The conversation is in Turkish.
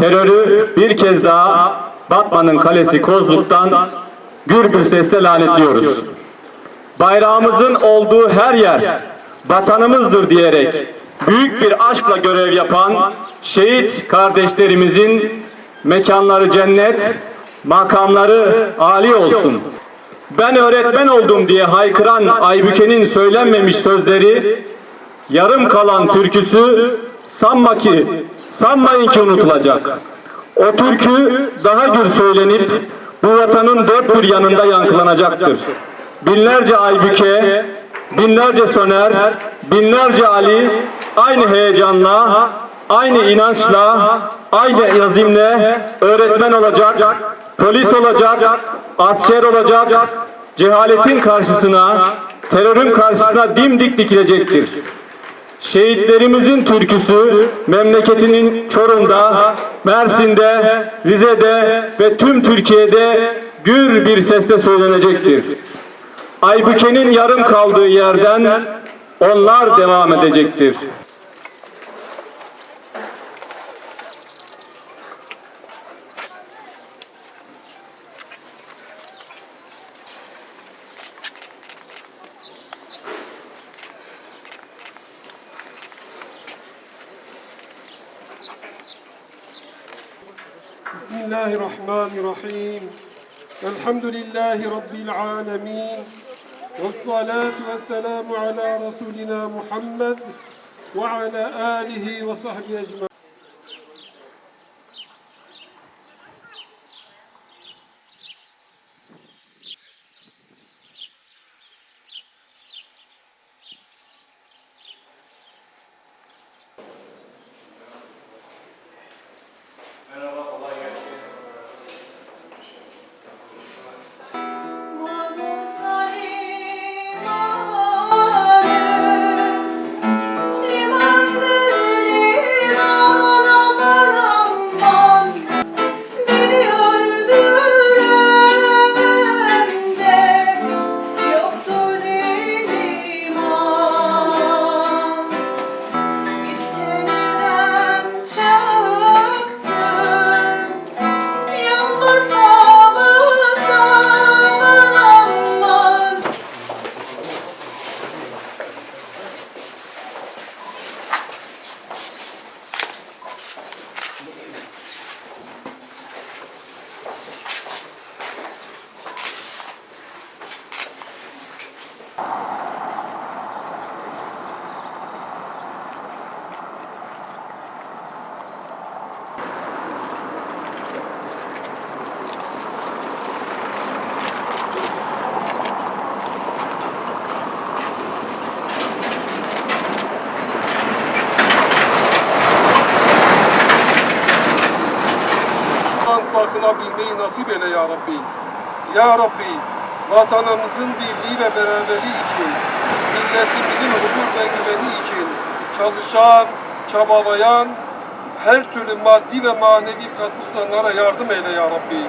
terörü bir kez daha Batman'ın kalesi Kozluk'tan gür bir sesle lanetliyoruz. Bayrağımızın olduğu her yer vatanımızdır diyerek büyük bir aşkla görev yapan şehit kardeşlerimizin mekanları cennet, makamları âli olsun. Ben öğretmen oldum diye haykıran Aybüke'nin söylenmemiş sözleri, yarım kalan türküsü sanma ki, sanmayın ki unutulacak. O türkü daha gür söylenip bu vatanın dört bir yanında yankılanacaktır. Binlerce Aybüke, binlerce Soner, binlerce Ali aynı heyecanla, aynı inançla, aynı yazimle öğretmen olacak, polis olacak, asker olacak, cehaletin karşısına, terörün karşısına dimdik dikilecektir. Şehitlerimizin türküsü memleketinin Çorum'da, Mersin'de, Rize'de ve tüm Türkiye'de gür bir sesle söylenecektir. Aybüke'nin yarım kaldığı yerden onlar devam edecektir. بسم الله الرحمن الرحيم. الحمد لله رب العالمين. والصلاة والسلام على رسولنا محمد وعلى آله وصحبه أجمعين. Allah'tan sakınabilmeyi nasip eyle ya Rabbi. Ya Rabbi, vatanımızın birliği ve beraberliği için, milletimizin huzur ve güveni için çalışan, çabalayan, her türlü maddi ve manevi katkı sunanlara yardım eyle ya Rabbi.